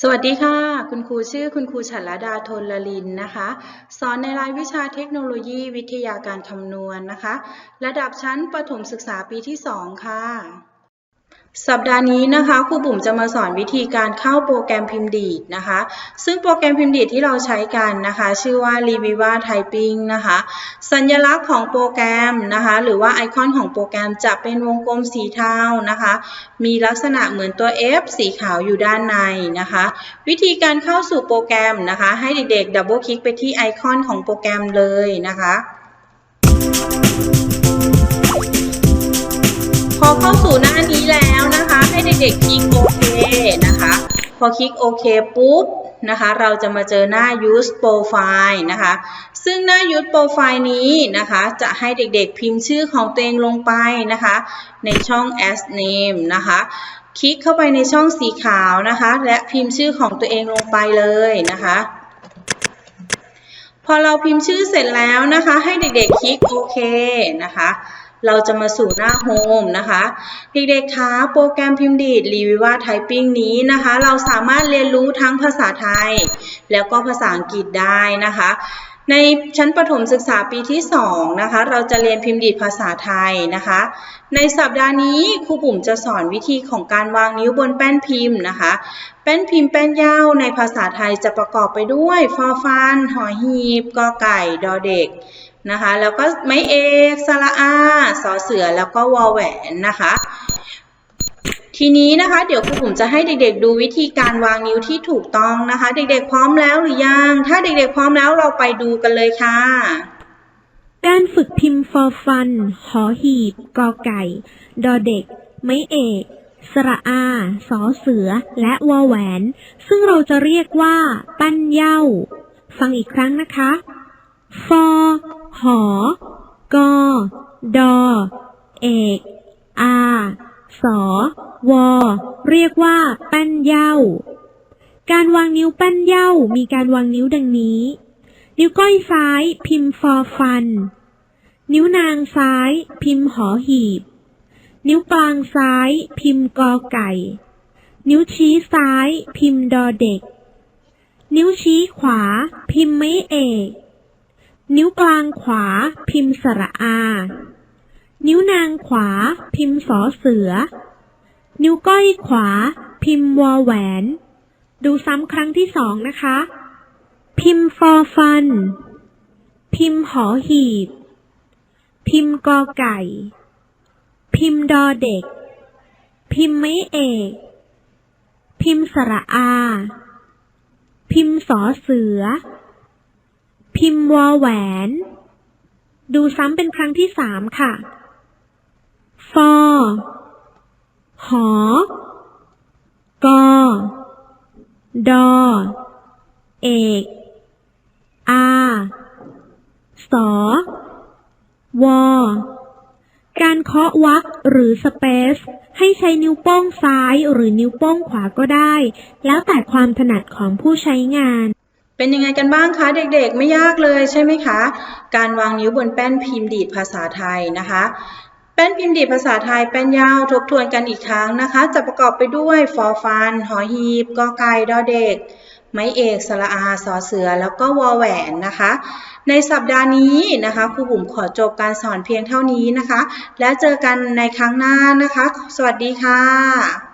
สวัสดีค่ะ คุณครูชื่อคุณครูฉันรดาทนลลินนะคะ สอนในรายวิชาเทคโนโลยีวิทยาการคำนวณนะคะ ระดับชั้นประถมศึกษาปีที่ 2 ค่ะ สัปดาห์นี้นะคะครูบุ๋มจะมาสอนวิธีการเข้าโปรแกรมพิมพ์ดีดนะคะ ซึ่งโปรแกรมพิมพ์ดีดที่เราใช้กันนะคะ ชื่อว่า r e v i v a Typing นะคะ สัญลักษณ์ของโปรแกรมนะคะ หรือว่าไอคอนของโปรแกรมจะเป็นวงกลมสีเทานะคะ มีลักษณะเหมือนตัว F สีขาวอยู่ด้านในนะคะ วิธีการเข้าสู่โปรแกรมนะคะ ให้เด็กๆดับเบิลคลิกไปที่ไอคอนของโปรแกรมเลยนะคะ อเข้าสู่หน้านี้แล้วนะคะ ให้เด็กๆคลิกโอเคนะคะ พอคลิกโอเคปุ๊บนะคะ เราจะมาเจอหน้า use profile นะคะ ซึ่งหน้า use profile นี้นะคะ จะให้เด็กๆพิมพ์ชื่อของตัวเองลงไปนะคะ ในช่อง as name นะคะคลิกเข้าไปในช่องสีขาวนะคะ และพิมพ์ชื่อของตัวเองลงไปเลยนะคะ พอเราพิมพ์ชื่อเสร็จแล้วนะคะ ให้เด็กๆคลิกโอเคนะคะ เราจะมาสู่หน้าโฮมนะคะ เด็กๆคะโปรแกรมพิมพ์ดีดรีวิวาไทปิ้งนี้นะคะ เราสามารถเรียนรู้ทั้งภาษาไทย แล้วก็ภาษาอังกฤษได้นะคะในชั้นประถมศึกษาปีที่2นะคะเราจะเรียนพิมพ์ดีดภาษาไทยนะคะ ในสัปดาห์นี้ครูบุ๋มจะสอนวิธีของการวางนิ้วบนแป้นพิมพ์นะคะ แป้นพิมพ์แป้นยาวในภาษาไทยจะประกอบไปด้วยฟอฟันหอหีบกอไก่ ดอเด็ก นะคะ แล้วก็ไม้เอกสระอาสอเสือแล้วก็วอแหวนนะคะ ทีนี้นะคะเดี๋ยวครูบุ๋มจะให้เด็กๆดูวิธีการวางนิ้วที่ถูกต้องนะคะ เด็กๆพร้อมแล้วหรือยัง ถ้าเด็กๆพร้อมแล้วเราไปดูกันเลยค่ะการฝึกพิมพ์ for fun หอหีบ กอไก่ ดอเด็ก ไม้เอก สระอา สอเสือ และวอแหวน ซึ่งเราจะเรียกว่า ปั้นเย้าฟังอีกครั้งนะคะ for หอกอดอ เอก อา สอ วอ เรียกว่าปั้นเย้า การวางนิ้วปั้นเย้ามีการวางนิ้วดังนี้ นิ้วก้อยซ้ายพิมพ์ for fun นิ้วนางซ้ายพิมพ์หอหีบ นิ้วกลางซ้ายพิมพ์กอไก่ นิ้วชี้ซ้ายพิมพ์ดอเด็ก นิ้วชี้ขวาพิมพ์ไม่เอก นิ้วกลางขวา พิมพ์สระอา นิ้วนางขวา พิมพ์สอเสือ นิ้วก้อยขวา พิมพ์วอแหวน ดูซ้ำครั้งที่สองนะคะ พิมพ์ for fun พิมพ์หอหีบ พิมพ์กอไก่ พิมพ์ดอเด็ก พิมพ์ไม่เอก พิมพ์สระอา พิมพ์สอเสือ พิมพ์วอแหวน ดูซ้ำเป็นครั้งที่สามค่ะ for หอ กอ ดอ เอก อา สอ วอ การเคาะวรรคหรือสเปซให้ใช้นิ้วโป้งซ้ายหรือนิ้วโป้งขวาก็ได้ แล้วแต่ความถนัดของผู้ใช้งาน เป็นยังไงกันบ้างคะเด็กๆ ไม่ยากเลยใช่ไหมคะ การวางนิ้วบนแป้นพิมพ์ดีดภาษาไทยนะคะ แป้นพิมพ์ดีดภาษาไทยแป้นยาวทบทวนกันอีกครั้งนะคะ จะประกอบไปด้วยฟอฟัน หอหีบกอไก่ดอเด็ก ไม้เอกสระอาสอเสือ แล้วก็วอแหวนนะคะ ในสัปดาห์นี้นะคะครูบุ๋มขอจบการสอนเพียงเท่านี้นะคะ แล้วเจอกันในครั้งหน้านะคะ สวัสดีค่ะ